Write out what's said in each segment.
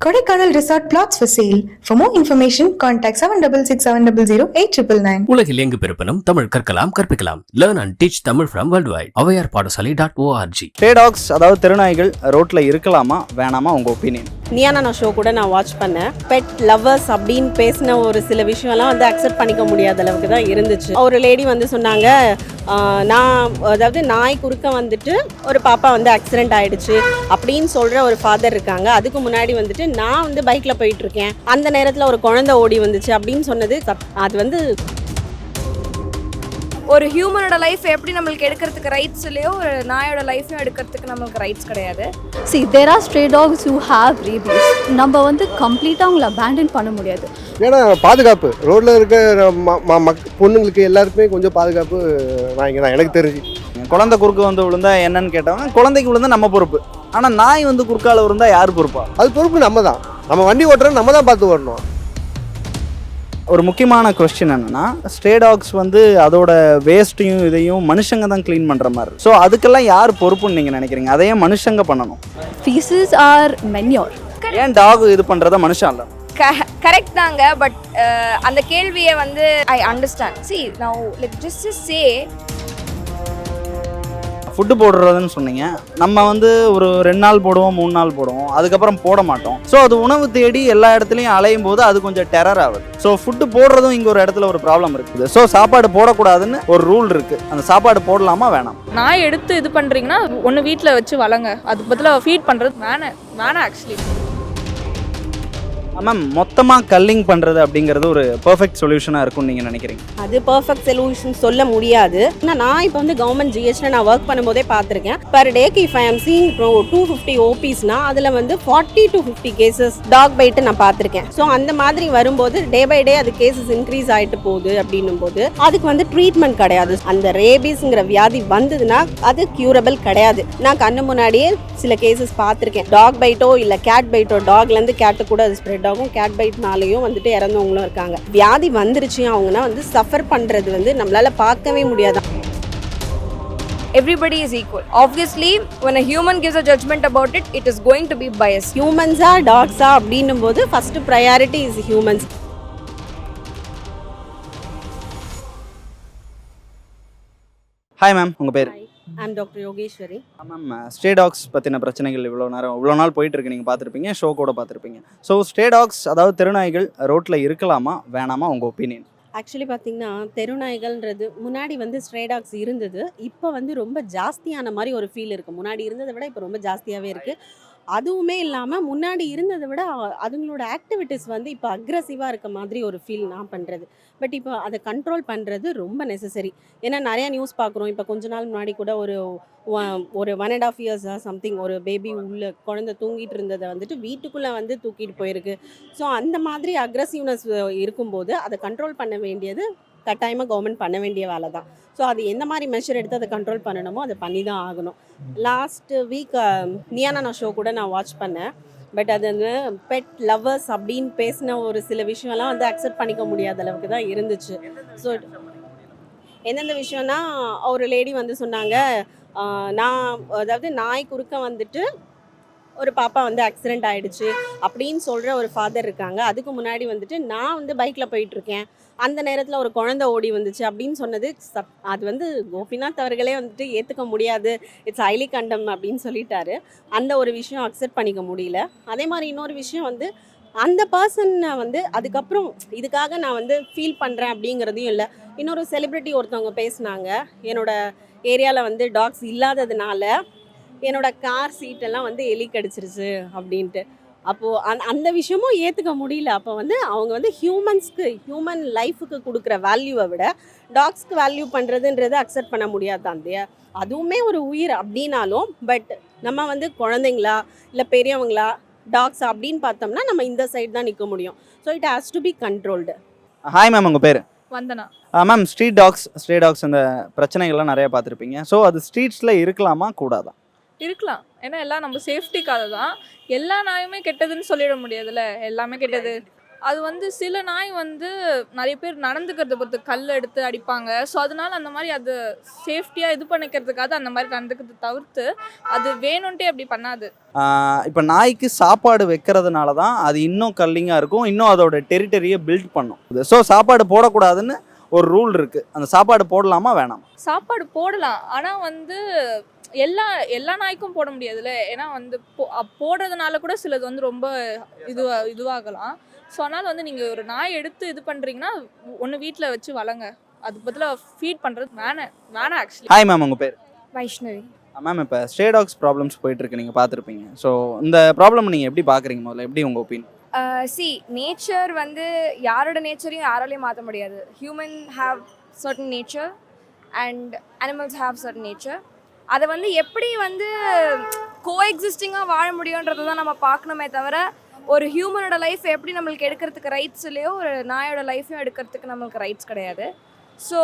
Kodaikanal Resort Plots for sale. For more information, contact 766700 உலகில் எங்கு பிறப்பினும் தமிழ் கற்கலாம் கற்பிக்கலாம். Learn and teach Tamil from world wide Avvaiyar Padasalai dot O R G stay tax அதாவது தெருநாய்கள் ரோட்டில் இருக்கலாமா வேணாமா உங்கள் ஒப்பீனியன் நியானா ஷோ கூட நான் வாட்ச் பண்ணேன். பெட் லவ்வர்ஸ் அப்படின்னு பேசின ஒரு சில விஷயம்லாம் வந்து அக்செப்ட் பண்ணிக்க முடியாத அளவுக்கு தான் இருந்துச்சு. ஒரு லேடி வந்து சொன்னாங்க நான் அதாவது நாய் குறுக்க வந்துட்டு ஒரு பாப்பா வந்து ஆக்சிடென்ட் ஆயிடுச்சு அப்படின்னு சொல்கிற ஒரு ஃபாதர் இருக்காங்க. அதுக்கு முன்னாடி வந்துட்டு நான் வந்து பைக்கில் போயிட்டுருக்கேன் அந்த நேரத்தில் ஒரு குழந்தை ஓடி வந்துச்சு அப்படின்னு சொன்னது அது வந்து ஒரு ஹியூமனோட லைஃப் எப்படி நம்மளுக்கு எடுக்கிறதுக்கு ரைட்ஸ் இல்லையோ ஒரு நாயோட லைஃபையும் எடுக்கிறதுக்கு நம்மளுக்கு ரைட்ஸ் கிடையாது. See there are stray dogs who have rabies. நம்ம வந்து கம்ப்ளீட்டாக அவங்கள abandon பண்ண முடியாது. ஏன்னா பாதுகாப்பு. ரோட்டில் இருக்க ம- ம- மக் பொண்ணுங்களுக்கு எல்லாருக்குமே கொஞ்சம் பாதுகாப்பு நாய்ங்க தான் எனக்கு தெரிஞ்சு. குழந்தை குறுக்கு வந்து விழுந்தா என்னன்னு கேட்டவங்க குழந்தைக்கு விழுந்தா நம்ம பொறுப்பு. ஆனால் நாய் வந்து குறுக்கால விழுந்தா யார் பொறுப்பா? அது பொறுப்பு நம்ம தான் நம்ம வண்டி ஓட்டுறோம் நம்ம தான் பார்த்து ஓடணும். ஒரு முக்கியமான கொஸ்டின் என்னன்னா ஸ்டே டாக்ஸ் வந்து அதோட வேஸ்ட்டையும் இதையும் மனுஷங்க தான் க்ளீன் பண்ணுற மாதிரி. ஸோ அதுக்கெல்லாம் யார் பொறுப்புன்னு நீங்கள் நினைக்கிறீங்க? அதையே மனுஷங்க பண்ணணும். Feces are manure. ஏன் டாக் இது பண்ணுறத மனுஷன் இல்லை கரெக்ட் தாங்க பட் அந்த கேள்வியை வந்து ஐ அண்டர்ஸ்டாண்ட் சி நான் லைக் ஜஸ்ட் சே ஃபுட்டு போடுறதுன்னு சொன்னீங்க. நம்ம வந்து ஒரு ரெண்டு நாள் போடுவோம் மூணு நாள் போடுவோம். அதுக்கப்புறம் போட மாட்டோம். ஸோ அது உணவு தேடி எல்லா இடத்துலையும் அலையும் போது அது கொஞ்சம் டெரர் ஆகுது. ஸோ ஃபுட்டு போடுறதும் இங்கே ஒரு இடத்துல ஒரு ப்ராப்ளம் இருக்குது. ஸோ சாப்பாடு போடக்கூடாதுன்னு ஒரு ரூல் இருக்குது அந்த சாப்பாடு போடலாமா வேணாம்? நான் எடுத்து இது பண்ணுறீங்கன்னா ஒன்று வீட்டில் வச்சு வளங்க. அதுக்கு பதிலாக ஃபீட் பண்ணுறது வேணாம் வேணாம் ஆக்சுவலி மேம் மொத்தமாக கல்லிங் பண்ணுறது அப்படிங்கிறது ஒரு பர்ஃபெக்ட் சொல்யூஷனாக இருக்கும்னு நீங்கள் நினைக்கிறீங்க? அது பர்ஃபெக்ட் சொல்யூஷன் சொல்ல முடியாது. ஆனால் நான் இப்போ வந்து கவர்மெண்ட் ஜிஹெச்ல நான் ஒர்க் பண்ணும்போதே பார்த்துருக்கேன். பர் டேக்கு இஃப் ஐ ஆம் சீங் இப்போ டூ ஃபிஃப்டி ஓபிஸ்னா அதில் வந்து forty to fifty cases dog bite நான் பார்த்துருக்கேன். ஸோ அந்த மாதிரி வரும்போது டே பை டே அது கேசஸ் இன்க்ரீஸ் ஆகிட்டு போகுது அப்படின்னும் போது அதுக்கு வந்து ட்ரீட்மெண்ட் கிடையாது. அந்த ரேபிஸ்ங்கிற வியாதி வந்ததுன்னா அது கியூரபிள் கிடையாது. நான் கண்ணு முன்னாடியே சில கேசஸ் பார்த்துருக்கேன். டாக் பைட்டோ இல்லை கேட் பைட்டோ டாக்லேருந்து கேட்டு கூட அது ஸ்ப்ரெட் ஆகும் கேட் பைட்னாலேயும் வந்துட்டு இறந்தவங்களும் இருக்காங்க. வியாதி வந்துருச்சு அவங்கன்னா வந்து சஃபர் பண்ணுறது வந்து நம்மளால பார்க்கவே முடியாது. Everybody is equal obviously when a human gives a judgment about it it is going to be biased. ஹியூமன்ஸா டாக்ஸா அப்படின்னும் போது first priority is humans hi ma'am உங்கள் பேர்? I'm doctor Yogeshwari ma'am stray dogs பற்றின பிரச்சனைகள் இவ்வளோ நேரம் இவ்வளோ நாள் போயிட்டு இருக்கு நீங்கள் பார்த்துருப்பீங்க. ஷோ கூட பார்த்துருப்பீங்க. ஸோ ஸ்டே டாக்ஸ் அதாவது தெருநாய்கள் ரோட்டில் இருக்கலாமா வேணாமா உங்கள் ஒப்பீனியன் ஆக்சுவலி பார்த்தீங்கன்னா தெருநாய்கள்ன்றது முன்னாடி வந்து ஸ்ட்ரே டாக்ஸ் இருந்தது. இப்போ வந்து ரொம்ப ஜாஸ்தியான மாதிரி ஒரு ஃபீல் இருக்குது முன்னாடி இருந்ததை விட இப்போ ரொம்ப ஜாஸ்தியாகவே இருக்குது அதுவுமே இல்லாமல் முன்னாடி இருந்ததை விட அதுங்களோட ஆக்டிவிட்டீஸ் வந்து இப்போ அக்ரஸிவாக இருக்க மாதிரி ஒரு ஃபீல் நான் பண்ணுறது பட் இப்போ அதை கண்ட்ரோல் பண்ணுறது ரொம்ப நெசசரி ஏன்னா நிறையா நியூஸ் பார்க்குறோம். இப்போ கொஞ்ச நாள் முன்னாடி கூட ஒரு ஒரு ஒன் அண்ட் ஆஃப் இயர்ஸாக சம்திங் ஒரு பேபி உள்ள குழந்தை தூங்கிட்டு இருந்ததை வந்துட்டு வீட்டுக்குள்ளே வந்து தூக்கிட்டு போயிருக்கு. ஸோ அந்த மாதிரி அக்ரஸிவ்னஸ் இருக்கும்போது அதை கண்ட்ரோல் பண்ண வேண்டியது கட்டாயமாக கவர்மெண்ட் பண்ண வேண்டிய வேலை தான் ஸோ அது எந்த மாதிரி மெஷர் எடுத்து அதை கண்ட்ரோல் பண்ணணுமோ அதை பண்ணி தான் ஆகணும் லாஸ்ட் வீக் நியானா ஷோ கூட நான் வாட்ச் பண்ணேன். பட் அது வந்து பெட் லவ்வர்ஸ் அப்படின்னு பேசின ஒரு சில விஷயம்லாம் வந்து அக்செப்ட் பண்ணிக்க முடியாத அளவுக்கு தான் இருந்துச்சு. ஸோ எந்தெந்த விஷயம்னா ஒரு லேடி வந்து சொன்னாங்க நான் அதாவது நாய் குறுக்க வந்துட்டு ஒரு பாப்பா வந்து ஆக்சிடென்ட் ஆயிடுச்சு அப்படின்னு சொல்கிற ஒரு ஃபாதர் இருக்காங்க. அதுக்கு முன்னாடி வந்துட்டு நான் வந்து பைக்கில் போயிட்டுருக்கேன் அந்த நேரத்தில் ஒரு குழந்தை ஓடி வந்துச்சு அப்படின்னு சொன்னது சப் அது வந்து கோபிநாத் அவர்களே வந்துட்டு ஏற்றுக்க முடியாது. இட்ஸ் ஹைலி கண்டம் அப்படின்னு சொல்லிட்டாரு. அந்த ஒரு விஷயம் அக்செப்ட் பண்ணிக்க முடியல. அதே மாதிரி இன்னொரு விஷயம் வந்து அந்த பர்சனை வந்து அதுக்கப்புறம் இதுக்காக நான் வந்து ஃபீல் பண்ணுறேன் அப்படிங்கிறதையும் இல்லை. இன்னொரு செலிப்ரிட்டி ஒருத்தவங்க பேசுனாங்க. என்னோட ஏரியாவில் வந்து டாக்ஸ் இல்லாததுனால என்னோட கார் சீட்டெல்லாம் வந்து எலி கடிச்சிருச்சு அப்படின்ட்டு. அப்போது அந் அந்த விஷயமும் ஏற்றுக்க முடியல. அப்போ வந்து அவங்க வந்து ஹியூமன்ஸ்க்கு ஹியூமன் லைஃபுக்கு கொடுக்குற வேல்யூவை விட டாக்ஸ்க்கு வேல்யூ பண்ணுறதுன்றது அக்செப்ட் பண்ண முடியாது தான் இல்லையா? அதுவுமே ஒரு உயிர் அப்படின்னாலும் பட் நம்ம வந்து குழந்தைங்களா இல்லை பெரியவங்களா டாக்ஸ் அப்படின்னு பார்த்தோம்னா நம்ம இந்த சைடு தான் நிற்க முடியும். So it has to be controlled hi ma'am உங்கள் பேர்? Vandana. Ma'am street dogs stray dogs அந்த பிரச்சனைகள்லாம் நிறைய பார்த்துருப்பீங்க. ஸோ அது ஸ்ட்ரீட்ஸில் இருக்கலாமா? கூடாதா? இருக்கலாம். ஏன்னா எல்லாம் நம்ம சேஃப்டிக்காக தான். எல்லா நாயுமே கெட்டதுன்னு சொல்லிட முடியாதுல்ல? எல்லாமே கெட்டது. அது வந்து சில நாய் வந்து நிறைய பேர் நடந்துக்கிறத பொறுத்து கல் எடுத்து அடிப்பாங்க. ஸோ அதனால அந்த மாதிரி அது சேஃப்டியாக இது பண்ணிக்கிறதுக்காக அந்த மாதிரி நடந்துக்கிறது தவிர்த்து அது வேணும்ன்ட்டே அப்படி பண்ணாது. இப்போ நாய்க்கு சாப்பாடு வைக்கிறதுனால தான் அது இன்னும் கல்லிங்காக இருக்கும். இன்னும் அதோட டெரிட்டரியை பில்ட் பண்ணும். ஸோ சாப்பாடு போடக்கூடாதுன்னு ஒரு ரூல் இருக்குது அந்த சாப்பாடு போடலாமா வேணாம்? சாப்பாடு போடலாம். ஆனால் வந்து எல்லா எல்லா நாய்க்கும் போட முடியாதுல்ல. ஏன்னா வந்து போ போடுறதுனால கூட சிலது வந்து ரொம்ப இதுவா இதுவாகலாம். ஸோ அதனால் வந்து நீங்கள் ஒரு நாய் எடுத்து இது பண்ணுறீங்கன்னா ஒன்று வீட்டில் வச்சு வளங்க. அது பதிலாக ஃபீட் பண்ணுறது வேணாம் வேணாம் ஆக்சுவலி ஹாய் மேம் உங்கள் பேர்? வைஷ்ணவி. மேம் இப்போ ஸ்டே டாக்ஸ் ப்ராப்ளம்ஸ் போயிட்டுருக்கு நீங்கள் பார்த்துருப்பீங்க. ஸோ இந்த ப்ராப்ளம் நீங்கள் எப்படி பார்க்குறீங்க முதல்ல? எப்படி உங்கள் ஒப்பீனியன் சி நேச்சர் வந்து யாரோட நேச்சரையும் யாராலையும் மாற்ற முடியாது. Human have certain nature and animals have certain nature அதை வந்து எப்படி வந்து கோ எக்ஸிஸ்டிங்காக வாழ முடியுன்றதை தான் நம்ம பார்க்கணுமே தவிர ஒரு ஹியூமனோட லைஃப் எப்படி நம்மளுக்கு எடுக்கிறதுக்கு ரைட்ஸ் இல்லையோ ஒரு நாயோட லைஃப்பையும் எடுக்கிறதுக்கு நம்மளுக்கு ரைட்ஸ் கிடையாது. ஸோ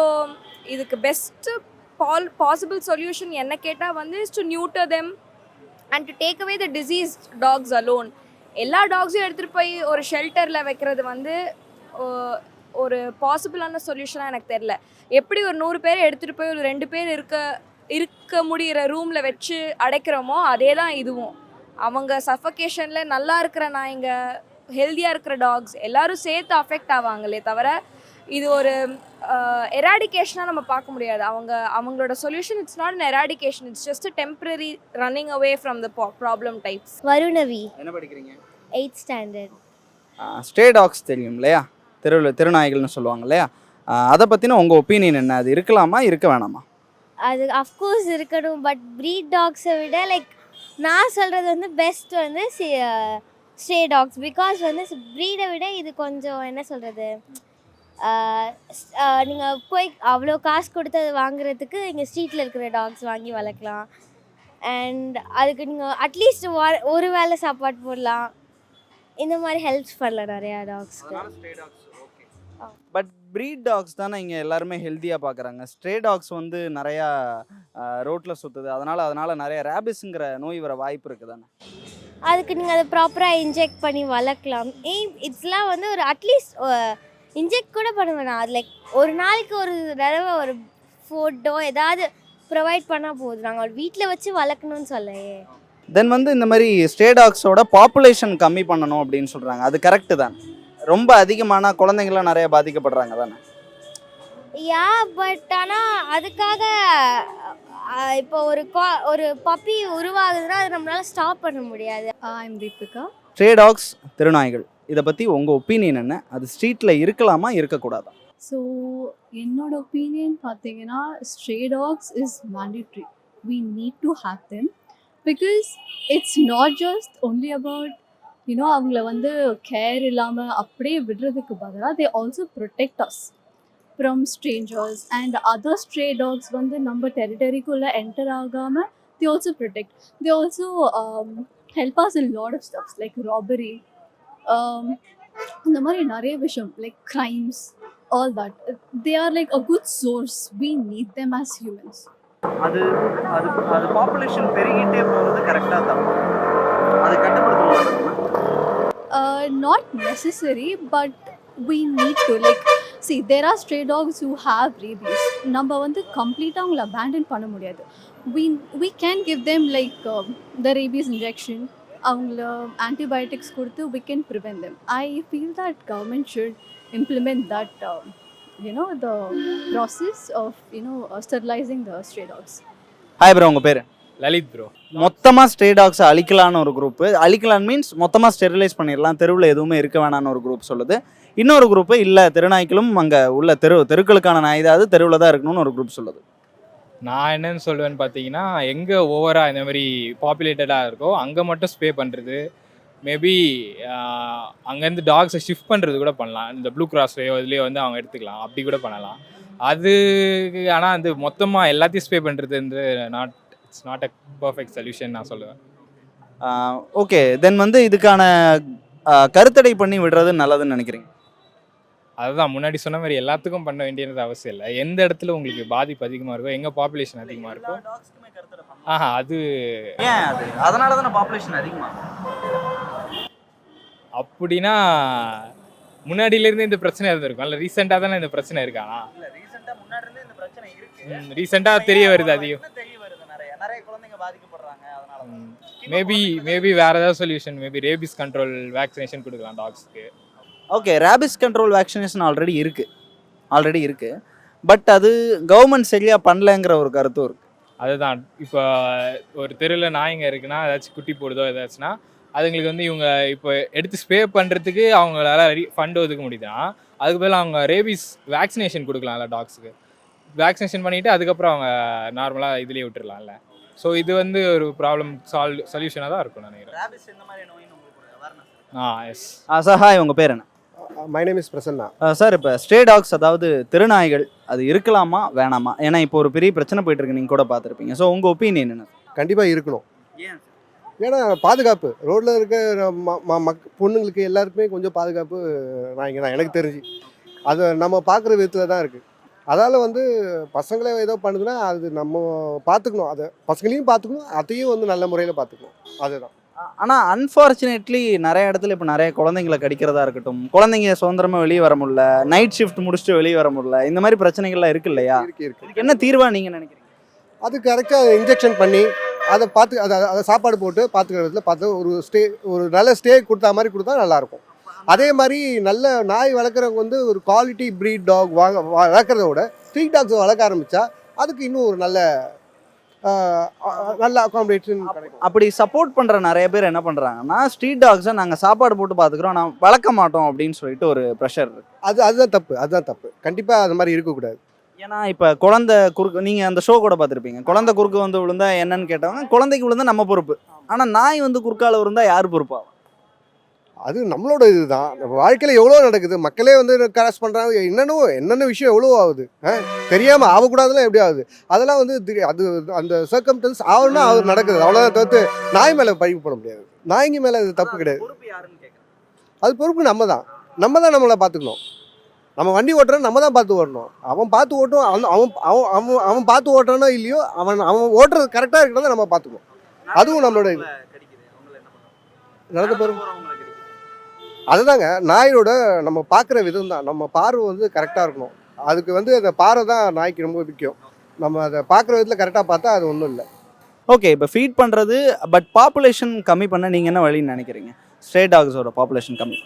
இதுக்கு பெஸ்ட்டு பால் பாசிபிள் சொல்யூஷன் என்ன கேட்டால் வந்து is to neuter them and to take away the disease dogs alone எல்லா டாக்ஸையும் எடுத்துகிட்டு போய் ஒரு ஷெல்டரில் வைக்கிறது வந்து ஒரு பாசிபிளான சொல்யூஷனாக எனக்கு தெரில எப்படி ஒரு நூறு பேர் எடுத்துகிட்டு போய் ஒரு ரெண்டு பேர் இருக்க இருக்க முடிகிற ரூமில் வச்சு அடைக்கிறோமோ அதே தான் இதுவும். அவங்க சஃபகேஷனில் நல்லா இருக்கிற நாய்ங்க ஹெல்த்தியாக இருக்கிற டாக்ஸ் எல்லாரும் சேர்த்து அஃபெக்ட் ஆவாங்களே தவிர இது ஒரு எராடிகேஷனாக நம்ம பார்க்க முடியாது. அவங்க அவங்களோட solution it's not an eradication it's just temporary running away from the problem types Varunavi. என்ன படிக்கிறீங்க? எயிட் ஸ்டாண்டர்ட் ஸ்டே டாக்ஸ் தெரியும் இல்லையா? தெருவில் தெருநாய்கள்னு சொல்லுவாங்க இல்லையா? அதை பற்றின உங்கள் ஒப்பீனியன் என்ன? அது இருக்கலாமா? இருக்க வேணாமா? அது அஃப்கோர்ஸ் இருக்கணும் பட் ப்ரீட் டாக்ஸை விட லைக் நான் சொல்கிறது வந்து பெஸ்ட் வந்து ஸ்டே டாக்ஸ் பிகாஸ் வந்து ப்ரீடை விட இது கொஞ்சம் என்ன சொல்கிறது நீங்கள் போய் அவ்வளோ காசு கொடுத்து அது வாங்குறதுக்கு இங்கே ஸ்ட்ரீட்டில் இருக்கிற டாக்ஸ் வாங்கி வளர்க்கலாம். அண்ட் அதுக்கு நீங்கள் அட்லீஸ்ட் ஒரு வேளை சாப்பாடு போடலாம். இந்த மாதிரி ஹெல்ப்ஸ் பண்ணலாம் நிறையா டாக்ஸ்க்கு பட் ப்ரீட் டாக்ஸ் தானே இங்கே எல்லாருமே ஹெல்த்தியாக பார்க்குறாங்க ஸ்ட்ரே டாக்ஸ் வந்து நிறையா ரோட்டில் சுற்றுது அதனால் அதனால் நிறைய ரேபிஸுங்கிற நோய் வர வாய்ப்பு இருக்குது தானே? அதுக்கு நீங்கள் அதை ப்ராப்பராக இன்ஜெக்ட் பண்ணி வளர்க்கலாம். ஏன் இட்ஸ்லாம் வந்து ஒரு அட்லீஸ்ட் இன்ஜெக்ட் கூட பண்ண வேணாம் அது லைக் ஒரு நாளைக்கு ஒரு தடவை ஒரு ஃபுட்டோ ஏதாவது ப்ரொவைட் பண்ணால் போதும். நாங்கள் வீட்டில் வச்சு வளர்க்கணும்னு சொல்லலையே. தென் வந்து இந்த மாதிரி ஸ்டே டாக்ஸோட பாப்புலேஷன் கம்மி பண்ணணும் அப்படின்னு சொல்கிறாங்க அது கரெக்டு தான்? ரொம்ப அதிகமான குழந்தைங்களாம் நிறைய பாதிக்கப்படுறாங்க தானே யா பட் ஆனால் அதுக்காக இப்போ ஒரு ஒரு பப்பி உருவாகுதுன்னா அதை நம்மளால ஸ்டாப் பண்ண முடியாது. ஐம் தீபிகா ஸ்டே டாக்ஸ் திருநாய்கள். இதை பற்றி உங்கள் ஒப்பீனியன் என்ன? அது ஸ்ட்ரீட்டில் இருக்கலாமா இருக்கக்கூடாதா? ஸோ என்னோட ஒப்பீனியன் பார்த்தீங்கன்னா stray dogs is mandatory we need to have them because it's not just only about you know அவங்கள வந்து கேர் இல்லாமல் அப்படியே விடுறதுக்கு பதிலாக they also protect us from strangers and other stray dogs வந்து நம்ம டெரிட்டரிக்குள்ளே என்டர் ஆகாமல் they also protect they also help us in lot of stuffs like robbery இந்த மாதிரி நிறைய விஷயம் like crimes all that they are like a good source we need them as humans அது அது அது பாப்புலேஷன் பெருகிட்டே போகிறது கரெக்டாக தான். அது கட்டுப்படுத்தணும். Not necessary but we need to like see there are stray dogs who have rabies நம்ம வந்து கம்ப்ளீட்டாக அவங்கள abandon பண்ண முடியாது we we can give them like um, the rabies injection அவங்கள antibiotics கொடுத்து we can prevent them I feel that government should implement that um, you know the process of you know uh, sterilizing the stray dogs hi bro உங்கள் பேர் Lalit bro மொத்தமாக stray டாக்ஸை அழிக்கலான்னு ஒரு group அழிக்கலான்னு means மொத்தமாக sterilise பண்ணிடலாம் தெருவில் எதுவுமே இருக்க வேணாம்னு ஒரு குரூப் சொல்லுது. இன்னொரு குரூப்பு இல்லை தெருநாய்க்களும் அங்கே உள்ள தெரு தெருக்களுக்கான நாய் ஏதாவது தெருவில் தான் இருக்கணும்னு ஒரு குரூப் சொல்லுது. நான் என்னன்னு சொல்லுவேன்னு பார்த்தீங்கன்னா எங்கே ஓவராக இந்த மாதிரி பாப்புலேட்டடாக இருக்கோ அங்கே மட்டும் ஸ்பே பண்ணுறது மேபி அங்கேருந்து டாக்ஸை ஷிஃப்ட் பண்ணுறது கூட பண்ணலாம். இந்த ப்ளூ கிராஸ்லேயோ இதுலேயோ வந்து அவங்க எடுத்துக்கலாம். அப்படி கூட பண்ணலாம். அது ஆனால் வந்து மொத்தமாக எல்லாத்தையும் ஸ்பே பண்ணுறது வந்து not it's not a perfect solution நான் சொல்லுவேன். ஓகே தென் வந்து இதுக்கான கருத்தடை பண்ணி விடுறது நல்லதுன்னு நினைக்கிறீங்க? அதுதான் முன்னாடி சொன்ன மாதிரி எல்லாத்துக்கும் பண்ண வேண்டியது அவசியம் இல்லை. எந்த இடத்துல உங்களுக்கு பாதிப்பு அதிகமாக இருக்கோ எங்கே பாப்புலேஷன் அதிகமாக இருக்கோ ஆஹா அது ஏன் அது? அதனால தானே பாப்புலேஷன் அதிகமாக அப்படின்னா முன்னாடியிலேருந்து இந்த பிரச்சனை இருந்திருக்கும். இல்லை ரீசெண்டாக தானே இந்த பிரச்சனை இருக்கானா இல்ல ரீசெண்டா முன்னாடி இருந்து இந்த பிரச்சனை இருக்கு. ரீசெண்டாக தெரிய வருது அதிகம் என்ன தெரிய வருது நிறைய நிறைய குழந்தைங்க பாதிக்கப்படுறாங்க அதனால தான். மேபி மேபி வேறு ஏதாவது solution maybe rabies control vaccination கொடுக்கலாம் டாக்ஸ்க்கு okay rabies control vaccination already இருக்கு. ஆல்ரெடி இருக்கு. பட் அது கவர்மெண்ட் சரியா பண்ணலங்கிற ஒரு கருத்தும் இருக்கு. அதுதான். இப்போ ஒரு தெருவில் நாய்ங்க இருக்குன்னா ஏதாச்சும் குட்டி போடுதோ ஏதாச்சுன்னா அதுங்களுக்கு வந்து இவங்க இப்போ எடுத்து ஸ்ப்ரே பண்ணுறதுக்கு அவங்களால ஃபண்ட் ஒதுக்க முடியுதுன்னா அதுக்கு பதிலா அவங்க ரேபிஸ் வேக்சினேஷன் கொடுக்கலாம்ல டாக்ஸுக்கு வேக்சினேஷன் பண்ணிவிட்டு அதுக்கப்புறம் அவங்க நார்மலாக இதுலேயே விட்டுறலாம்ல. ஸோ இது வந்து ஒரு ப்ராப்ளம் சால்வ் சொல்யூஷனாக தான் இருக்கும் நினைக்கிறேன். ரேபிஸ் இந்த மாதிரி நோயின்னு உங்களுக்கு அவேர்னஸ் ஆ எஸ் ஆ சார் ஹாய் உங்க பேர் என்ன? My name is Prasanna. Sir இப்போ ஸ்ட்ரே டாக்ஸ் அதாவது திருநாய்கள் அது இருக்கலாமா வேணாமா? ஏன்னா இப்போ ஒரு பெரிய பிரச்சனை போயிட்டு இருக்கு நீங்க கூட பார்த்துருப்பீங்க. ஸோ உங்க ஒப்பீனியன் என்ன? கண்டிப்பாக இருக்கணும். ஏன் ஏன்னா பாதுகாப்பு. ரோட்டில் இருக்க ம- ம- மக் பொண்ணுங்களுக்கு எல்லாருக்குமே கொஞ்சம் பாதுகாப்பு நாய்ங்க தான் எனக்கு தெரிஞ்சு. அதை நம்ம பார்க்குற விதத்தில் தான் இருக்குது அதால் வந்து பசங்களே ஏதோ பண்ணுதுன்னா அது நம்ம பார்த்துக்கணும் அதை பசங்களையும் பார்த்துக்கணும் அதையும் வந்து நல்ல முறையில் பார்த்துக்கணும் அதுதான். ஆனால் அன்ஃபார்ச்சுனேட்லி நிறைய இடத்துல இப்போ நிறைய குழந்தைங்களை கடிக்கிறதா இருக்கட்டும். குழந்தைங்க சுதந்திரமா வெளியே வர முடியல. நைட் ஷிஃப்ட் முடிச்சுட்டு வெளியே வர முடியல. இந்த மாதிரி பிரச்சனைகள்லாம் இருக்கு இல்லையா? இருக்கு என்ன தீர்வா நீங்க நினைக்கிறீங்க? அது கரெக்டாக இன்ஜெக்ஷன் பண்ணி அதை பார்த்து அதை அதை சாப்பாடு போட்டு பார்த்துக்கிற விதத்தில் பார்த்து ஒரு ஸ்டே ஒரு நல்ல ஸ்டே கொடுத்தா மாதிரி கொடுத்தா நல்லாயிருக்கும் அதே மாதிரி நல்ல நாய் வளர்க்குறவங்க வந்து ஒரு குவாலிட்டி ப்ரீட் டாக் வாங்க வளர்க்குறத விட ஸ்ட்ரீட் டாக்ஸ் வளர்க்க ஆரம்பித்தா அதுக்கு இன்னும் ஒரு நல்ல நல்ல அகாமடேஷன் அப்படி சப்போர்ட் பண்ற நிறைய பேர் என்ன பண்றாங்கன்னா ஸ்ட்ரீட் டாக்ஸை நாங்க சாப்பாடு போட்டு பாத்துக்கிறோம் நான் வளர்க்க மாட்டோம் அப்படின்னு சொல்லிட்டு ஒரு ப்ரெஷர் இருக்கு. அது அதுதான் தப்பு அதுதான் தப்பு. கண்டிப்பாக அது மாதிரி இருக்கக்கூடாது ஏன்னா இப்போ குழந்தை குறுக்கு நீங்க அந்த ஷோ கூட பார்த்துருப்பீங்க. குழந்தை குறுக்கு வந்து விழுந்தா என்னன்னு கேட்டவங்க குழந்தைக்கு விழுந்தா நம்ம பொறுப்பு. ஆனா நாய் வந்து குறுக்கால விழுந்தா யார் பொறுப்பா? அது நம்மளோட இதுதான். நம்ம வாழ்க்கையில் எவ்வளோ நடக்குது? மக்களே வந்து கிராஸ் பண்ணுறாங்க என்னென்ன என்னென்ன விஷயம் எவ்வளோ ஆகுது. தெரியாமல் ஆகக்கூடாதுலாம் எப்படி ஆகுது? அதெல்லாம் வந்து அது அந்த சர்க்கம்டன்ஸ் ஆகணும்னா அது நடக்குது. அவ்வளோதான் தவிர்த்து நாய் மேலே பழிவு போட முடியாது. நாய்ங்க மேலே அது தப்பு கிடையாது. அது பொறுப்பு நம்ம தான் நம்ம தான் நம்மளை பார்த்துக்கணும். நம்ம வண்டி ஓட்டுறோம் நம்ம தான் பார்த்து ஓட்டணும். அவன் பார்த்து ஓட்டும் அவன் அவன் அவன் அவன் அவன் பார்த்து ஓட்டுறானோ இல்லையோ அவன் அவன் ஓட்டுறது கரெக்டாக இருக்கிறத நம்ம பார்த்துக்கணும். அதுவும் நம்மளோட இது. நடந்து போகிறோம் அதுதாங்க நாயோட நம்ம பார்க்குற விதம் தான் நம்ம பார்வை வந்து கரெக்டாக இருக்கணும். அதுக்கு வந்து அந்த பார்வை தான் நாய்க்கு ரொம்ப முக்கியம். நம்ம அதை பார்க்குற விதத்தில் கரெக்டாக பார்த்தா அது ஒன்றும் இல்லை. ஓகே இப்போ ஃபீட் பண்ணுறது பட் பாப்புலேஷன் கம்மி பண்ண நீங்கள் என்ன வழின்னு நினைக்கிறீங்க? ஸ்ட்ரே டாக்ஸோட பாப்புலேஷன் கம்மி.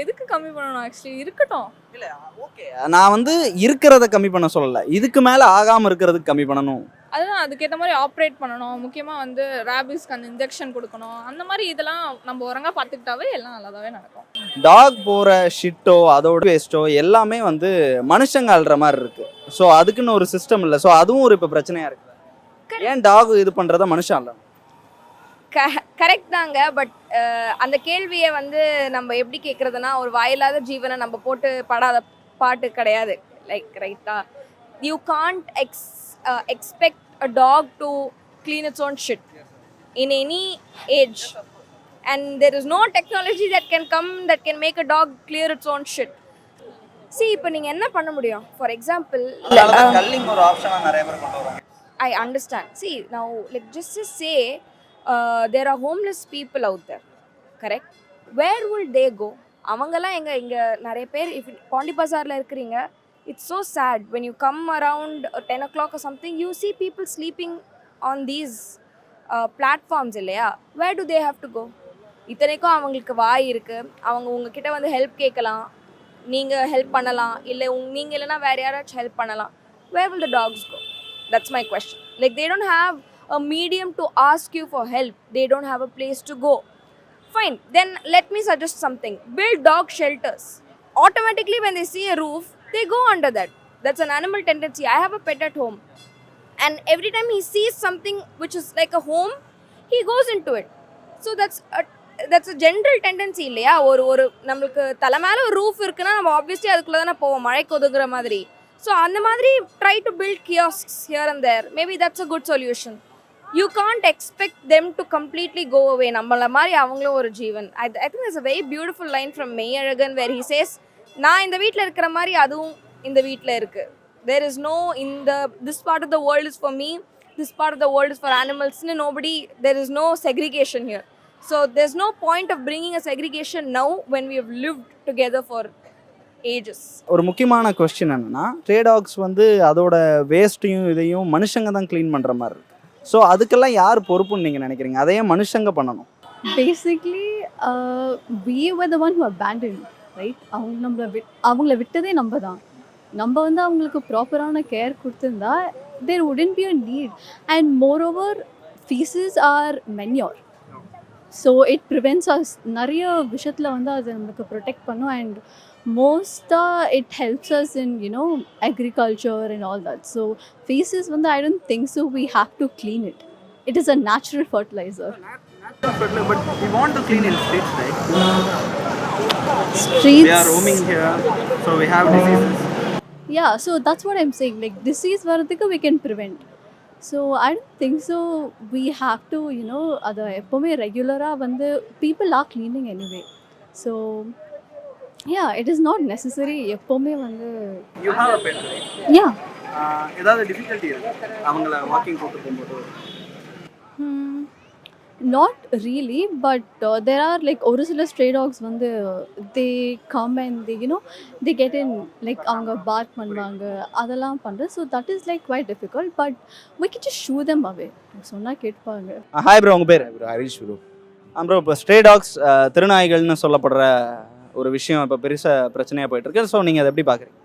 எதுக்கு கம்மி பண்ணணும்? ஆக்சுவலி இருக்கட்டும். இல்ல ஓகே நான் வந்து இருக்கிறத கம்மி பண்ண சொல்லல. இதுக்கு மேல ஆகாம இருக்கிறதுக்கு கம்மி பண்ணணும். அதுதான் அதுக்கேற்ற மாதிரி ஆப்ரேட் பண்ணணும். முக்கியமாக வந்து ரேபிஸ்க்கு அந்த இன்ஜெக்ஷன் கொடுக்கணும். அந்த மாதிரி இதெல்லாம் நம்ம ஒருங்கா பார்த்துக்கிட்டாவே எல்லாம் நல்லாதாவே நடக்கும். டாக் போற ஷிட்டோ அதோட வேஸ்ட்டோ எல்லாமே வந்து மனுஷங்க அல்ற மாதிரி இருக்கு. ஸோ அதுக்குன்னு ஒரு சிஸ்டம் இல்லை. ஸோ அதுவும் ஒரு இப்போ பிரச்சனையா இருக்கு. ஏன் டாக் இது பண்றத மனுஷன் அல்ல கரெக்ட் தாங்க. பட் அந்த கேள்வியை வந்து நம்ம எப்படி கேட்குறதுனா ஒரு வாயில்லாத ஜீவனை நம்ம போட்டு படாத பாட்டு கிடையாது. லைக் ரைட்டா you can't ex expect a dog to clean its own shit in any age and there is no technology that can come that can make a dog clear its own shit see இப்போ நீங்கள் என்ன பண்ண முடியும்? For example கல்லிங் ஒரு ஆப்ஷனா நிறைய பேர் கொண்டு வராங்க there are homeless people out there correct where will they go அவங்கெல்லாம் எங்கள் இங்கே நிறைய பேர் இஃப் பாண்டி பஜார்ல இருக்கிறீங்க it's so sad when you come around ten o'clock something you see people sleeping on these platforms இல்லையா? Where do they have to go இத்தனைக்கும் அவங்களுக்கு வாய் இருக்குது அவங்க உங்ககிட்ட வந்து ஹெல்ப் கேட்கலாம். நீங்கள் ஹெல்ப் பண்ணலாம். இல்லை உங் நீங்கள் இல்லைனா வேறு யாராச்சும் ஹெல்ப் பண்ணலாம். Where will the dogs go that's my question. Like they don't have a medium to ask you for help. They don't have a place to go. Fine. Then let me suggest something. Build dog shelters. Automatically when they see a roof, they go under that. That's an animal tendency. I have a pet at home. And every time he sees something which is like a home, he goes into it. So that's a that's general tendency இல்லையா ஒரு ஒரு நம்மளுக்கு தலை மேலே ஒரு roof இருக்குன்னா நம்ம obviously அதுக்குள்ளே தானே போவோம் மழைக்கு ஒதுங்குற மாதிரி ஸோ அந்த மாதிரி try to build kiosks here and there maybe that's a good solution you can't expect them to completely go away நம்மள மாதிரி அவங்களும் ஒரு ஜீவன். I I think it's a very beautiful line from Meiyazhagan where he says நான் இந்த வீட்டில் இருக்கிற மாதிரி அதுவும் இந்த வீட்டில் இருக்குது தேர் இஸ் நோ இந்த this part of the world is for me this part of the world is for அனிமல்ஸ்னு nobody there is no segregation here so there's no point of bringing a segregation now வென் we have live together for ages ஒரு முக்கியமான question என்னன்னா ட்ரேடாக்ஸ் வந்து அதோட வேஸ்ட்டையும் இதையும் மனுஷங்க தான் clean பண்ணுற மாதிரி ஸோ அதுக்கெல்லாம் யார் பொறுப்புன்னு நீங்கள் நினைக்கிறீங்க? அதையே மனுஷங்க பண்ணணும். Basically uh, we were the one right அவங்க நம்மளை விட் அவங்கள விட்டதே நம்ம தான். நம்ம வந்து அவங்களுக்கு ப்ராப்பரான கேர் கொடுத்துருந்தா there wouldn't be a need and more over feces are manure so it prevents us நிறைய விஷயத்தில் வந்து அது நம்மளுக்கு ப்ரொடெக்ட் பண்ணும். And மோஸ்ட்டாக it helps us in you know agriculture and all that so faeces வந்து I don't think so we have to clean it it is a natural fertiliser but we want to clean in streets right streets here so we have diseases yeah so that's what i'm saying like disease வரதுக்கு we can prevent so i don't think so we have to you know அதை எப்போவுமே ரெகுலராக வந்து people are cleaning anyway so Yeah it is not necessary எப்போவுமே வந்து you have a pet right yeah ஏதாவது difficulty இருக்கு அவங்கள வாக்கிங் கூட்டு போகும்போது hmm, not really but uh, there are like ஒரு சில stray dogs வந்து they come and they you know they get in like அவங்க bark பண்ணுவாங்க அதெல்லாம் பண்ணுறது so that is like quite difficult but we can just shoo them away சொன்னா கேட்பாங்க hi bro உங்கள் பேர் ஹரிஷ் ப்ரோ ப்ரோ இப்போ ஸ்ட்ரே டாக்ஸ் திருநாய்கள்னு சொல்லப்படுற ஒரு விஷயம் இப்போ பெருசாக பிரச்சனையாக போயிட்டு இருக்கு ஸோ நீங்கள் அதை எப்படி பார்க்குறீங்க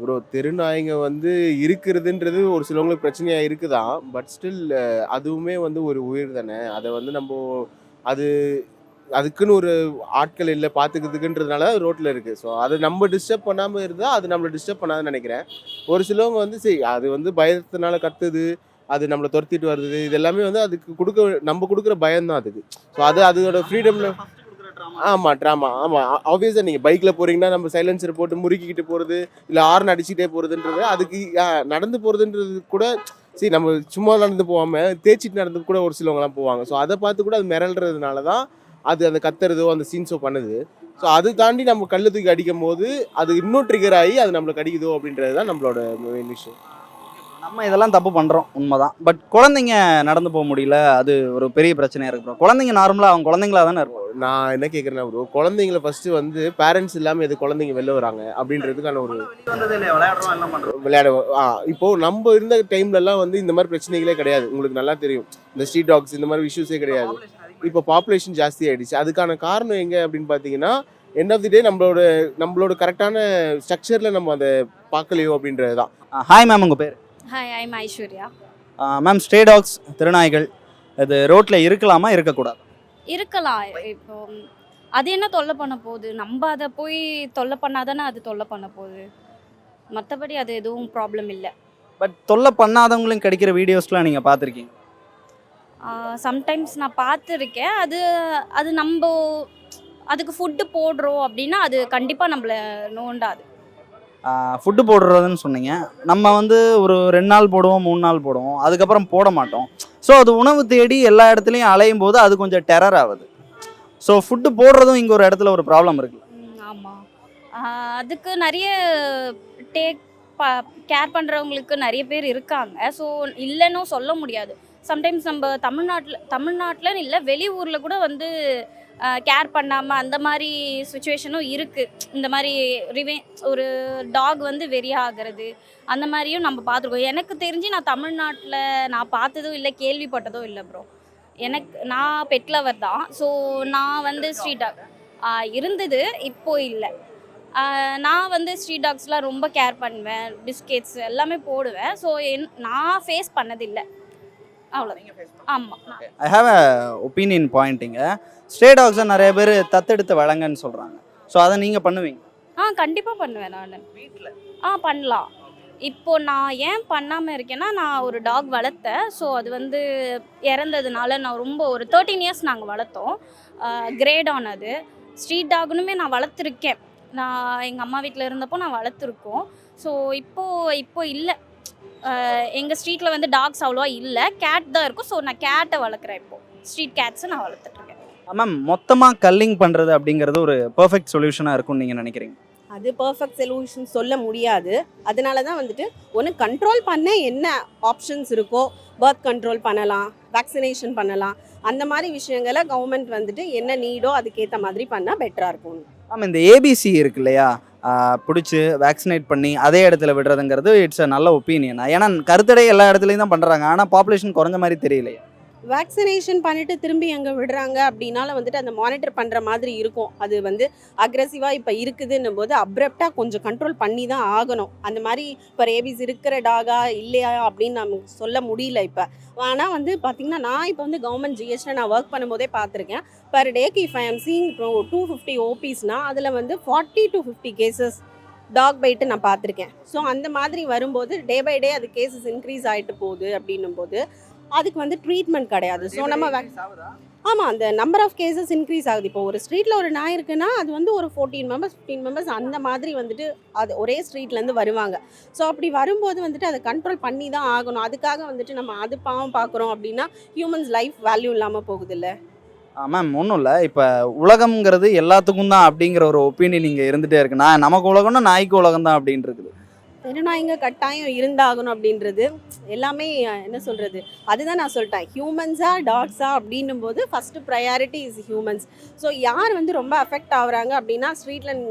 ப்ரோ தெருநாய்ங்க வந்து இருக்கிறதுன்றது ஒரு சிலவங்களுக்கு பிரச்சனையாக இருக்குதான் பட் ஸ்டில் அதுவுமே வந்து ஒரு உயிர் தானே. அதை வந்து நம்ம அது அதுக்குன்னு ஒரு ஆட்கள் இல்லை பார்த்துக்கிறதுக்குன்றதுனால ரோட்டில் இருக்குது ஸோ அதை நம்ம டிஸ்டர்ப் பண்ணாமல் இருந்தால் அது நம்மளை டிஸ்டர்ப் பண்ணாதுன்னு நினைக்கிறேன். ஒரு சிலவங்க வந்து சரி அது வந்து பயத்தினால கத்துது அது நம்மளை துரத்திட்டு வருது. இது எல்லாமே வந்து அதுக்கு கொடுக்க நம்ம கொடுக்குற பயம்தான் அதுக்கு ஸோ அது அதோட ஃப்ரீடமில் ஆமாம் ட்ராமா ஆமாம் ஆப்வியஸாக நீங்கள் பைக்கில் போகிறீங்கன்னா நம்ம சைலன்சர் போட்டு முறுக்கிக்கிட்டு போகிறது இல்லை ஹார்ன் அடிச்சுட்டே போகிறதுன்றது அதுக்கு நடந்து போகிறதுன்றது கூட சரி நம்ம சும்மா நடந்து போகாமல் தேய்ச்சிட்டு நடந்து கூட ஒரு சிலவங்கலாம் போவாங்க. ஸோ அதை பார்த்து கூட அது மிரல்றதுனால தான் அது அந்த கத்துறதோ அந்த சீன்ஸோ பண்ணுது. ஸோ அது தாண்டி நம்ம கல்லை தூக்கி அடிக்கும் போது அது இன்னும் ட்ரிகர் ஆகி அது நம்மளுக்கு அடிக்குதோ அப்படின்றது தான் நம்மளோட மெயின் விஷயம் நம்ம இதெல்லாம் தப்பு பண்ணுறோம் உண்மைதான். பட் குழந்தைங்க நடந்து போக முடியல அது ஒரு பெரிய பிரச்சனையாக இருக்கு ப்ரோ குழந்தைங்க நார்மலாக அவங்க குழந்தைங்களா தானே இருக்கும் நான் என்ன கேட்குறேன்னா ப்ரோ குழந்தைங்கள ஃபஸ்ட்டு வந்து பேரண்ட்ஸ் இல்லாமல் எது குழந்தைங்க வெளில வராங்க அப்படின்றதுக்கான ஒரு விளையாட ஆ இப்போ நம்ம இருந்த டைம்லலாம் வந்து இந்த மாதிரி பிரச்சனைகளே கிடையாது. உங்களுக்கு நல்லா தெரியும். இந்த ஸ்ட்ரீட் டாக்ஸ் இந்த மாதிரி இஷ்யூஸே கிடையாது. இப்போ பாப்புலேஷன் ஜாஸ்தி ஆயிடுச்சு. அதுக்கான காரணம் எங்கே அப்படின்னு பார்த்தீங்கன்னா எண்ட் ஆஃப் தி டே நம்மளோட நம்மளோட கரெக்டான ஸ்ட்ரக்சரில் நம்ம அதை பார்க்கலையோ அப்படின்றது தான் ஹாய் மேம் உங்கள் பேர்? Hi I'm Aishwarya ma'am stray dogs திருநாய்கள் இது ரோட்டில் இருக்கலாமா இருக்கக்கூடாது? இருக்கலாம். இப்போ அது என்ன தொல்லை பண்ண போகுது? நம்ம அதை போய் தொல்லை பண்ணாதானே அது தொல்லை பண்ண போகுது? மற்றபடி அது எதுவும் ப்ராப்ளம் இல்லை. பட் தொல்லை பண்ணாதவங்களும் கிடைக்கிற வீடியோஸ்லாம் நீங்கள் பார்த்துருக்கீங்க? சம்டைம்ஸ் நான் பார்த்துருக்கேன். அது அது நம்ம அதுக்கு ஃபுட்டு போடுறோம் அப்படின்னா அது கண்டிப்பாக நம்மளை நோண்டாது. ஃபுட்டு போடுறதுன்னு சொன்னீங்க. நம்ம வந்து ஒரு ரெண்டு நாள் போடுவோம் மூணு நாள் போடுவோம். அதுக்கப்புறம் போட மாட்டோம். ஸோ அது உணவு தேடி எல்லா இடத்துலையும் அலையும் போது அது கொஞ்சம் டெரர் ஆகுது. ஸோ ஃபுட்டு போடுறதும் இங்கே ஒரு இடத்துல ஒரு ப்ராப்ளம் இருக்கு. ஆமாம் அதுக்கு நிறைய டேக் பா கேர் பண்ணுறவங்களுக்கு நிறைய பேர் இருக்காங்க. ஸோ இல்லைன்னும் சொல்ல முடியாது. சம்டைம்ஸ் நம்ம தமிழ்நாட்டில் தமிழ்நாட்டில் இல்லை வெளியூரில் கூட வந்து கேர் பண்ணாமல் அந்த மாதிரி சுச்சுவேஷனும் இருக்குது இந்த மாதிரி ரிவே ஒரு டாக் வந்து வெறியாகிறது அந்த மாதிரியும் நம்ம பார்த்துருக்கோம். எனக்கு தெரிஞ்சு நான் தமிழ்நாட்டில் நான் பார்த்ததும் இல்லை கேள்விப்பட்டதும் இல்லை ப்ரோ எனக்கு நான் பெட் லவர் தான். ஸோ நான் வந்து ஸ்ட்ரீட் டாக் இருந்தது இப்போ இல்லை. நான் வந்து ஸ்ட்ரீட் டாக்ஸ்லாம் ரொம்ப கேர் பண்ணுவேன். பிஸ்கெட்ஸ் எல்லாமே போடுவேன். ஸோ என் நான் ஃபேஸ் பண்ணதில்லை. அவ்வளோதான் ஆமாம் ஐ ஹாவ் அ ஒப்பீனியன் பாயிண்ட்டிங்க ஸ்ட்ரே டாக்ஸை நிறைய பேர் தத்தெடுத்து வழங்கன்னு சொல்கிறாங்க ஸோ அதை நீங்கள் பண்ணுவீங்க? ஆ கண்டிப்பாக பண்ணுவேன் நான். வீட்டில் ஆ பண்ணலாம். இப்போ நான் ஏன் பண்ணாமல் இருக்கேன்னா நான் ஒரு டாக் வளர்த்தேன். ஸோ அது வந்து இறந்ததுனால நான் ரொம்ப ஒரு தேர்ட்டீன் இயர்ஸ் நாங்கள் வளர்த்தோம். கிரேட் ஆனது ஸ்ட்ரீட் டாக்னுமே நான் வளர்த்துருக்கேன். நான் எங்கள் அம்மா வீட்டில் இருந்தப்போ நான் வளர்த்துருக்கோம். ஸோ இப்போது இப்போ இல்லை. எங்கள் ஸ்ட்ரீட்டில் வந்து டாக்ஸ் அவ்வளோவா இல்லை. கேட் தான் இருக்கும். ஸோ நான் கேட்டை வளர்க்குறேன் இப்போது ஸ்ட்ரீட் கேட்ஸை நான் வளர்த்துட்ருக்கேன் மேம் மொத்தமாக கல்லிங் பண்ணுறது அப்படிங்கிறது ஒரு பெர்ஃபெக்ட் சொல்யூஷனாக இருக்கும்னு நீங்கள் நினைக்கிறீங்க? அது பர்ஃபெக்ட் சொல்யூஷன் சொல்ல முடியாது. அதனால தான் வந்துட்டு ஒன்று கண்ட்ரோல் பண்ண என்ன ஆப்ஷன்ஸ் இருக்கோ பர்த் கண்ட்ரோல் பண்ணலாம் வேக்சினேஷன் பண்ணலாம் அந்த மாதிரி விஷயங்களை கவர்மெண்ட் வந்துட்டு என்ன நீடோ அதுக்கேற்ற மாதிரி பண்ணால் பெட்டராக இருக்கும். மேம் இந்த ஏபிசி இருக்கு இல்லையா? பிடிச்சி வேக்சினேட் பண்ணி அதே இடத்துல விடுறதுங்கிறது இட்ஸ் அ நல்ல ஒப்பீனியன் ஏன்னா கருத்தடை எல்லா இடத்துலையும் தான் பண்ணுறாங்க ஆனால் பாப்புலேஷன் குறைஞ்ச மாதிரி தெரியலையே. வேக்சினேஷன் பண்ணிட்டு திரும்பி அங்கே விடுறாங்க அப்படின்னால வந்துட்டு அந்த மானிட்டர் பண்ணுற மாதிரி இருக்கும். அது வந்து அக்ரெசிவாக இப்போ இருக்குதுன்னும் போது அப்ரப்டாக கொஞ்சம் கண்ட்ரோல் பண்ணி தான் ஆகணும். அந்த மாதிரி இப்போ ரேபிஸ் இருக்கிற டாகா இல்லையா அப்படின்னு நமக்கு சொல்ல முடியல இப்போ. ஆனால் வந்து பார்த்திங்கன்னா நான் இப்போ வந்து கவர்மெண்ட் ஜிஎஸ்டியில் நான் ஒர்க் பண்ணும்போதே பார்த்துருக்கேன் பர் டேக்கு இஃப் ஐ எம் சீங் இப்போ டூ ஃபிஃப்டி ஓபிஸ்னால் அதில் வந்து forty to fifty cases dog bite நான் பார்த்துருக்கேன் ஸோ அந்த மாதிரி வரும்போது டே பை டே அது கேசஸ் இன்க்ரீஸ் ஆகிட்டு போகுது அப்படின்னும் போது அதுக்கு வந்து ட்ரீட்மெண்ட் கிடையாது. ஸோ நம்ம ஆமாம் அந்த நம்பர் ஆஃப் கேசஸ் இன்க்ரீஸ் ஆகுது. இப்போ ஒரு ஸ்ட்ரீட்டில் ஒரு நாய் இருக்குன்னா அது வந்து ஒரு ஃபோர்டீன் மெம்பர்ஸ் ஃபிஃப்டீன் மெம்பர்ஸ் அந்த மாதிரி வந்துட்டு அது ஒரே ஸ்ட்ரீட்லேருந்து வருவாங்க. ஸோ அப்படி வரும்போது வந்துட்டு அதை கண்ட்ரோல் பண்ணி தான் ஆகணும். அதுக்காக வந்துட்டு நம்ம அது பாவம் பார்க்குறோம் அப்படின்னா ஹியூமன்ஸ் லைஃப் வேல்யூ இல்லாமல் போகுதுல்ல? மேம் ஒன்றும் இல்லை. இப்போ உலகம்ங்கிறது எல்லாத்துக்கும் தான் அப்படிங்கிற ஒரு ஒப்பீனியன் இங்கே இருந்துகிட்டே இருக்கு. நான் நமக்கு உலகம்னா நாய்க்கு உலகம் தான் அப்படின்னு இருக்குது. தெருநாய்ங்க கட்டாயம் இருந்தாகணும் அப்படின்றது எல்லாமே என்ன சொல்கிறது அதுதான் நான் சொல்லிட்டேன். ஹியூமன்ஸா டாக்ஸா அப்படின்னும் போது first priority is humans so யார் வந்து ரொம்ப அஃபெக்ட் ஆகுறாங்க அப்படின்னா ஸ்ட்ரீட்டில்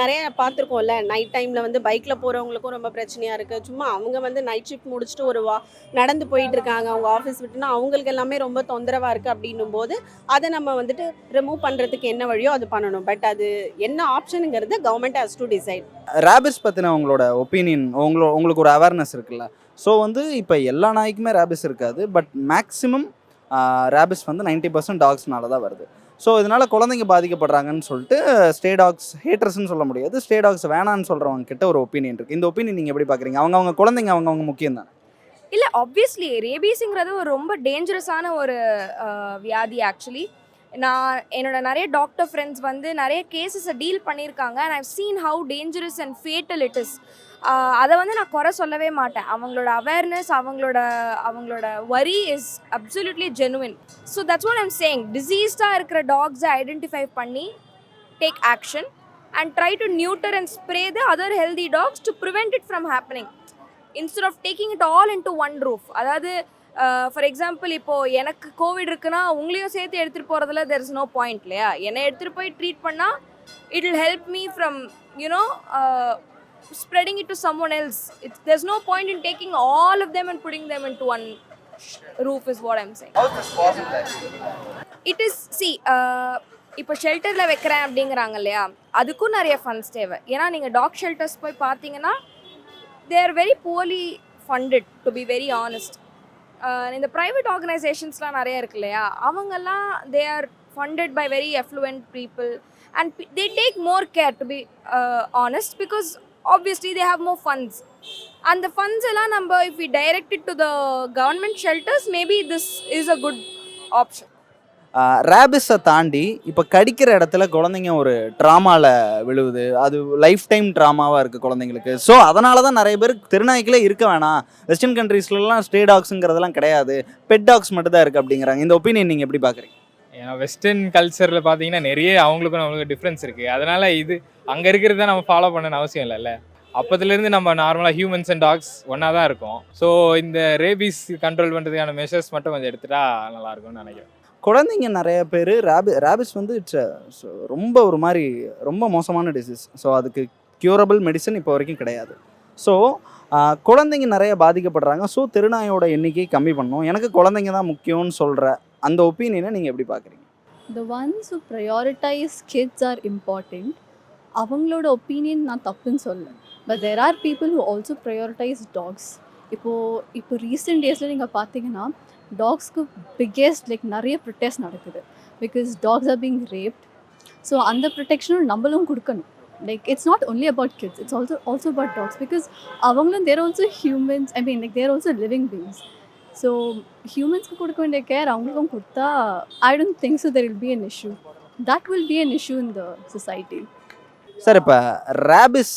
நிறைய பார்த்துருக்கோம்ல நைட் டைமில் வந்து பைக்கில் போகிறவங்களுக்கும் ரொம்ப பிரச்சனையாக இருக்குது சும்மா அவங்க வந்து நைட் ஷிஃப்ட் முடிச்சுட்டு ஒரு வா நடந்து போயிட்டு இருக்காங்க. அவங்க ஆஃபீஸ் விட்டுனா அவங்களுக்கு எல்லாமே ரொம்ப தொந்தரவாக இருக்குது அப்படின்னும் போது அதை நம்ம வந்துட்டு ரிமூவ் பண்ணுறதுக்கு என்ன வழியோ அது பண்ணணும். பட் அது என்ன ஆப்ஷனுங்கிறது government has to decide rabies பற்றின உங்களோட ஒப்பீனியன் உங்களோ உங்களுக்கு ஒரு அவேர்னஸ் இருக்குல்ல. ஸோ வந்து இப்போ எல்லா நாய்க்குமே ரேபிஸ் இருக்காது பட் மேக்ஸிமம் ரேபிஸ் வந்து 90% பர்சன்ட் டாக்ஸ்னால தான் வருது. ஸோ இதனால் குழந்தைங்க பாதிக்கப்படுறாங்கன்னு சொல்லிட்டு ஸ்டே டாக்ஸ் ஹேட்டர்ஸ்னு சொல்ல முடியாது. ஸ்டே டாக்ஸ் வேணான்னு சொல்கிறவங்க கிட்ட ஒரு ஒப்பீனியன் இருக்குது இந்த ஒப்பீனியன் நீங்கள் எப்படி பார்க்குறீங்க அவங்க அவங்க குழந்தைங்க அவங்க அவங்க முக்கியம் தான்? இல்லை ஆப்வியஸ்லி ரேபீஸுங்கிறது ஒரு ரொம்ப டேஞ்சரஸான ஒரு வியாதி ஆக்சுவலி நான் என்னோட நிறைய டாக்டர் ஃப்ரெண்ட்ஸ் வந்து நிறைய கேசஸை டீல் பண்ணியிருக்காங்க. And I've seen how dangerous and fatal it is அதை வந்து நான் குறை சொல்லவே மாட்டேன். அவங்களோட அவேர்னஸ் அவங்களோட அவங்களோட worry is absolutely genuine so that's what I'm saying டிசீஸ்டாக இருக்கிற டாக்ஸை ஐடென்டிஃபை பண்ணி take action and try to neuter and spray the other healthy dogs to prevent it from happening instead of taking it all into one roof அதாவது for example இப்போது எனக்கு Covid இருக்குன்னா உங்களையும் சேர்த்து எடுத்துகிட்டு போகிறதுல தெர் இஸ் நோ பாயிண்ட் இல்லையா? என்னை எடுத்துகிட்டு போய் ட்ரீட் பண்ணால் it will help me from you know spreading it to someone else it's there is no point in taking all of them and putting them into one roof is what I'm saying it is see இப்போ ஷெல்டரில் வைக்கிறேன் அப்படிங்கிறாங்க இல்லையா? அதுக்கும் நிறைய funds தேவை. ஏன்னா நீங்கள் டாக் ஷெல்டர்ஸ் போய் பார்த்தீங்கன்னா they are very poorly funded to be very honest இந்த ப்ரைவேட் ஆர்கனைசேஷன்ஸ்லாம் நிறைய இருக்கு இல்லையா? அவங்கெல்லாம் they are funded by very affluent people and they take more care to be honest because obviously they have more funds அந்த funds எல்லாம் நம்ம if we directed to the government shelters maybe this is a good option ரேபிஸை தாண்டி இப்போ கடிக்கிற இடத்துல குழந்தைங்க ஒரு ட்ராமாவில் விழுவுது. அது லைஃப் டைம் ட்ராமாவாக இருக்குது குழந்தைங்களுக்கு. ஸோ அதனால தான் நிறைய பேர் திருநாய்க்கிலே இருக்க வேணாம். வெஸ்டர்ன் கண்ட்ரீஸ்லலாம் ஸ்டே டாக்ஸுங்கிறதெல்லாம் கிடையாது. பெட் டாக்ஸ் மட்டும் தான் இருக்குது அப்படிங்கிறாங்க. இந்த ஒப்பீனியன் நீங்கள் எப்படி பார்க்குறீங்க? ஏன்னா வெஸ்டர்ன் கல்ச்சரில் பார்த்தீங்கன்னா நிறைய அவங்களுக்கும் நம்மளுக்கு டிஃப்ரென்ஸ் இருக்குது அதனால் இது அங்கே இருக்கிறத நம்ம ஃபாலோ பண்ணணும்னு அவசியம் இல்லைல்ல அப்போதுலேருந்து நம்ம நார்மலாக ஹியூமன்ஸ் அண்ட் டாக்ஸ் ஒன்றா தான் இருக்கும். ஸோ இந்த ரேபீஸ் கண்ட்ரோல் பண்ணுறதுக்கான மெஷர்ஸ் மட்டும் கொஞ்சம் எடுத்துட்டா நல்லாயிருக்கும்னு நினைக்கிறேன். குழந்தைங்க நிறைய பேர் ரேபி ரேபிஸ் வந்து இட்ஸ் ரொம்ப ஒரு மாதிரி ரொம்ப மோசமான டிசீஸ் ஸோ அதுக்கு க்யூரபிள் மெடிசன் இப்போ வரைக்கும் கிடையாது. ஸோ குழந்தைங்க நிறைய பாதிக்கப்படுறாங்க. ஸோ திருநாயோட எண்ணிக்கை கம்மி பண்ணும். எனக்கு குழந்தைங்க தான் முக்கியம்னு சொல்கிற அந்த ஒப்பீனியனை நீங்கள் எப்படி பார்க்குறீங்க the ones who prioritize are are அவங்களோட ஒப்பீனியன் நான் தப்புன்னு சொல்ல but there are people who also prioritize dogs இப்போது இப்போ ரீசெண்ட் டேஸில் நீங்கள் பார்த்தீங்கன்னா டாக்ஸ்க்கு பிக்கெஸ்ட் லைக் நிறைய ப்ரொட்டஸ்ட் நடக்குது. Because dogs are being raped so அந்த ப்ரொடெக்ஷனும் நம்மளும் கொடுக்கணும். Like it's not only about kids it's also also about dogs because அவங்களும் they're also humans I mean like they're also living beings so ஹியூமன்ஸ்க்கு கொடுக்க வேண்டிய care அவங்களுக்கும் கொடுத்தா I don't think so there will be an issue that will be an issue in the society sir இப்போ rabies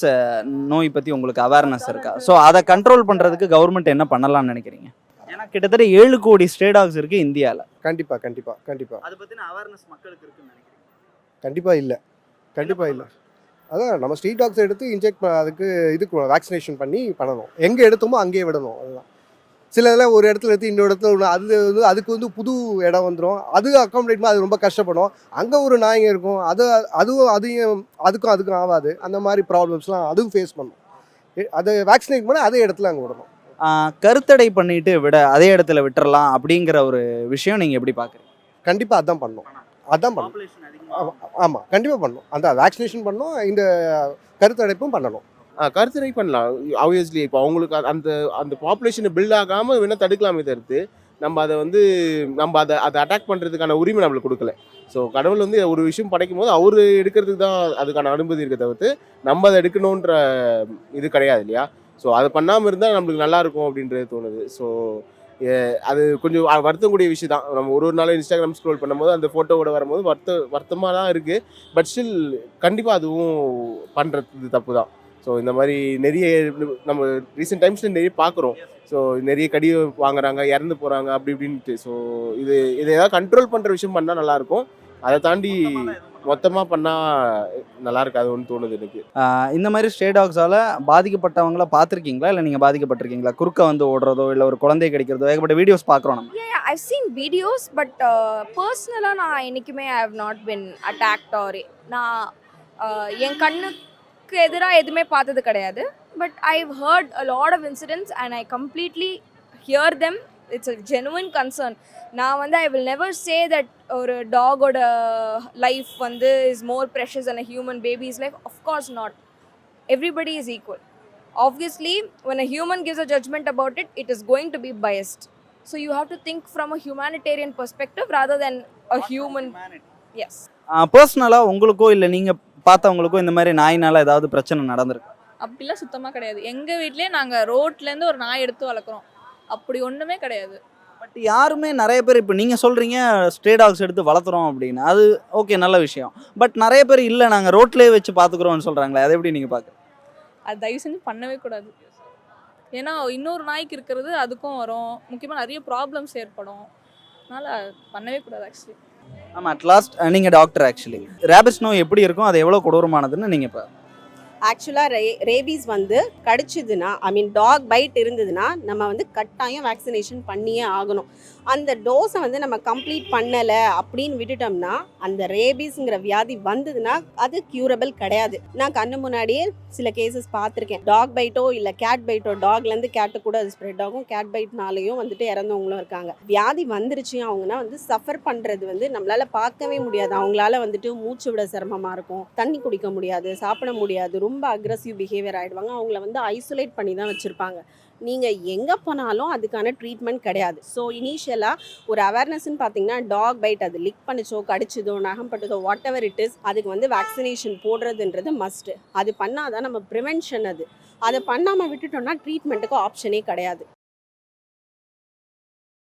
நோய் பற்றி உங்களுக்கு awareness இருக்கா? So அதை கண்ட்ரோல் பண்ணுறதுக்கு கவர்மெண்ட் என்ன பண்ணலாம்னு நினைக்கிறீங்க? ஏன்னா கிட்டத்தட்ட ஏழு கோடி ஸ்டே டாக்ஸ் இருக்குது இந்தியாவில் கண்டிப்பாக கண்டிப்பாக கண்டிப்பாக அதை பற்றின அவேர்னஸ் மக்களுக்கு இருக்குன்னு நினைக்கிறேன் கண்டிப்பாக இல்லை. கண்டிப்பாக இல்லை. அதான் நம்ம ஸ்ட்ரீட் டாக்ஸ் எடுத்து இன்ஜெக்ட் அதுக்கு இதுக்கு வேக்சினேஷன் பண்ணி பண்ணணும். எங்கே எடுத்தோமோ அங்கேயே விடணும் அதுதான். சில இதில் ஒரு இடத்துல எடுத்து இன்னொரு இடத்துல ஒன்று அது வந்து அதுக்கு வந்து புது இடம் வந்துடும் அது அக்காமடேட் அது ரொம்ப கஷ்டப்படும். அங்கே ஒரு நாய்ங்க இருக்கும். அது அதுவும் அதையும் அதுக்கும் அதுக்கும் ஆகாது. அந்த மாதிரி ப்ராப்ளம்ஸ்லாம் அதுவும் ஃபேஸ் பண்ணும். அதை வேக்சினேட் பண்ண அதே இடத்துல அங்கே விடணும். கருத்தடை பண்ணிட்டு விட அதே இடத்துல விட்டுறலாம் அப்படிங்கிற ஒரு விஷயம் நீங்கள் எப்படி பார்க்குறீங்க கண்டிப்பாக அதான் பண்ணணும் அதான் பண்ணணும் ஆமாம் கண்டிப்பாக பண்ணணும் அந்த வேக்சினேஷன் பண்ணணும் இந்த கருத்தடைப்பும் பண்ணணும். கருத்தடை பண்ணலாம். ஆப்வியஸ்லி இப்போ அவங்களுக்கு அந்த அந்த பாப்புலேஷனை பில்ட் ஆகாமல் வேணால் தடுக்கலாமே தவிர்த்து நம்ம அதை வந்து நம்ம அதை அதை அட்டாக் பண்ணுறதுக்கான உரிமை நம்மளுக்கு கொடுக்கல. ஸோ கடவுள் வந்து ஒரு விஷயம் படைக்கும் போது அவர் எடுக்கிறதுக்கு தான் அதுக்கான அனுமதி இருக்க தவிர்த்து நம்ம அதை எடுக்கணுன்ற இது கிடையாது இல்லையா? ஸோ அதை பண்ணாமல் இருந்தால் நம்மளுக்கு நல்லா இருக்கும் அப்படின்றது தோணுது. ஸோ அது கொஞ்சம் வருத்தக்கூடிய விஷயம் தான். நம்ம ஒரு ஒரு நாளும் இன்ஸ்டாகிராம் ஸ்க்ரோல் பண்ணும்போது அந்த ஃபோட்டோவோட வரும்போது வருத்த வருத்தமாக தான் இருக்குது பட் ஸ்டில் கண்டிப்பாக அதுவும் பண்ணுறது தப்பு தான். ஸோ இந்த மாதிரி நிறைய நம்ம ரீசெண்ட் டைம்ஸில் நிறைய பார்க்குறோம் ஸோ நிறைய கடி வாங்குறாங்க இறந்து போகிறாங்க அப்படி இப்படின்ட்டு. ஸோ இது இதை ஏதாவது கண்ட்ரோல் பண்ணுற விஷயம் பண்ணால் நல்லாயிருக்கும் அதை தாண்டி மொத்தமாக பண்ணால் நல்லா இருக்காதுன்னு தோணுது எனக்கு. இந்த மாதிரி ஸ்டே டாக்ஸால் பாதிக்கப்பட்டவங்கள பார்த்துருக்கீங்களா? இல்லை நீங்கள் பாதிக்கப்பட்டிருக்கீங்களா? குறுக்க வந்து ஓடுறதோ இல்லை ஒரு குழந்தை கிடைக்கிறதோ ஏகப்பட்ட வீடியோஸ் பார்க்குறோம் நம்ம. Seen videos but uh, personally நான் என்னைக்குமே i have not been attacked or நான் uh, என் கண்ணுக்கு எதிராக எதுவுமே பார்த்தது கிடையாது. But i've heard a lot of incidents and i completely hear them. It's a genuine concern. நான் வந்து I will never say that ஒரு டாகோட லைஃப் வந்து is more precious and human babies life of course not everybody is equal obviously when a human gives a judgment about it it is going to be biased. So you have to think from a humanitarian perspective rather than a human yes. பர்சனலாக உங்களுக்கோ இல்லை நீங்கள் பார்த்தவங்களுக்கோ இந்த மாதிரி நாயினால ஏதாவது பிரச்சனை நடந்திருக்கு? அப்படிலாம் சுத்தமாக கிடையாது. எங்கள் வீட்லேயே நாங்கள் ரோட்லேருந்து ஒரு நாய் எடுத்து வளர்க்குறோம். அப்படி ஒன்றுமே கிடையாது. பட் யாருமே நிறைய பேர் இப்போ நீங்கள் சொல்கிறீங்க ஸ்ட்ரே டாக்ஸ் எடுத்து வளர்த்துறோம் அப்படின்னு. அது ஓகே நல்ல விஷயம். பட் நிறைய பேர் இல்லை நாங்கள் ரோட்லேயே வச்சு பார்த்துக்குறோம்னு சொல்கிறாங்களே அதை எப்படி நீங்கள் பார்க்குறீங்க அது தயவு செஞ்சு பண்ணவே கூடாது. ஏன்னா இன்னொரு நாய்க்கு இருக்கிறது அதுக்கும் வரும். முக்கியமாக நிறைய ப்ராப்ளம்ஸ் ஏற்படும். அதனால் பண்ணவே கூடாது ஆக்சுவலி ஆமாம் அட் லாஸ்ட் நீங்கள் டாக்டர் ஆக்சுவலி ரேபிஸ் நோய் எப்படி இருக்கும் அது எவ்வளோ கொடூரமானதுன்னு நீங்கள் இப்போ ஆக்சுவலாக ரே ரேபீஸ் வந்து கடிச்சிதுன்னா ஐ மீன் டாக் பைட் இருந்ததுன்னா நம்ம வந்து கட்டாயம் வேக்சினேஷன் பண்ணியே ஆகணும். அந்த டோஸை வந்து நம்ம கம்ப்ளீட் பண்ணலை அப்படின்னு விட்டுட்டோம்னா அந்த ரேபீஸ்ங்கிற வியாதி வந்ததுன்னா அது க்யூரபிள் கிடையாது. நான் கண்ணு முன்னாடியே சில கேசஸ் பார்த்துருக்கேன். டாக் பைட்டோ இல்லை கேட் பைட்டோ டாக்லேருந்து கேட்டு கூட அது ஸ்ப்ரெட் ஆகும். கேட் பைட்னாலையும் வந்துட்டு இறந்தவங்களும் இருக்காங்க. வியாதி வந்துருச்சு அவங்கன்னா வந்து சஃபர் பண்ணுறது வந்து நம்மளால் பார்க்கவே முடியாது. அவங்களால வந்துட்டு மூச்சு விட சிரமமாக இருக்கும். தண்ணி குடிக்க முடியாது சாப்பிட முடியாது. ரொம்ப அக்ரஸிவ் பிஹேவியர் ஆகிடுவாங்க அவங்கள வந்து ஐசோலேட் பண்ணி தான் வச்சுருப்பாங்க. நீங்கள் எங்கே போனாலும் அதுக்கான ட்ரீட்மெண்ட் கிடையாது. ஸோ இனிஷியலாக ஒரு அவேர்னஸ்ன்னு பார்த்தீங்கன்னா டாக் பைட் அது லிக் பண்ணிச்சோ கடிச்சதோ நகம் பட்டதோ வாட் எவர் இட் இஸ் அதுக்கு வந்து வேக்சினேஷன் போடுறதுன்றது மஸ்ட்டு அது பண்ணாதான் நம்ம ப்ரிவென்ஷன் அது. அதை பண்ணாமல் விட்டுட்டோம்னா ட்ரீட்மெண்ட்டுக்கு ஆப்ஷனே கிடையாது.